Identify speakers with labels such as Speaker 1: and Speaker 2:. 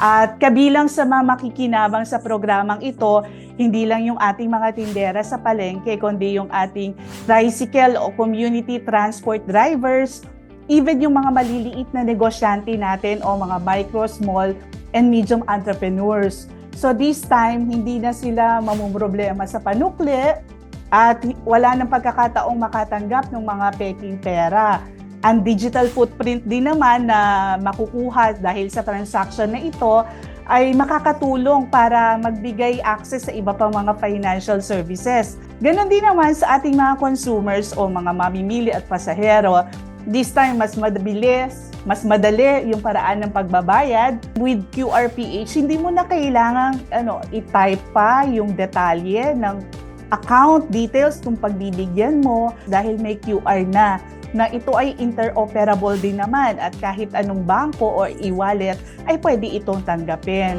Speaker 1: At kabilang sa mga makikinabang sa programang ito, hindi lang yung ating mga tindera sa palengke, kundi yung ating tricycle o community transport drivers, even yung mga maliliit na negosyante natin o mga micro, small, and medium entrepreneurs. So this time, hindi na sila mamumroblema sa panukli at wala nang pagkakataong makatanggap ng mga peking pera. Ang digital footprint din naman na makukuha dahil sa transaction na ito ay makakatulong para magbigay access sa iba pang mga financial services. Ganon din naman sa ating mga consumers o mga mamimili at pasahero. This time, mas mabilis, mas madali yung paraan ng pagbabayad. With QRPH, hindi mo na kailangang ano, i-type pa yung detalye ng account details kung pagbibigyan mo dahil may QR na na ito ay interoperable din naman at kahit anong bangko o e-wallet ay pwede itong tanggapin.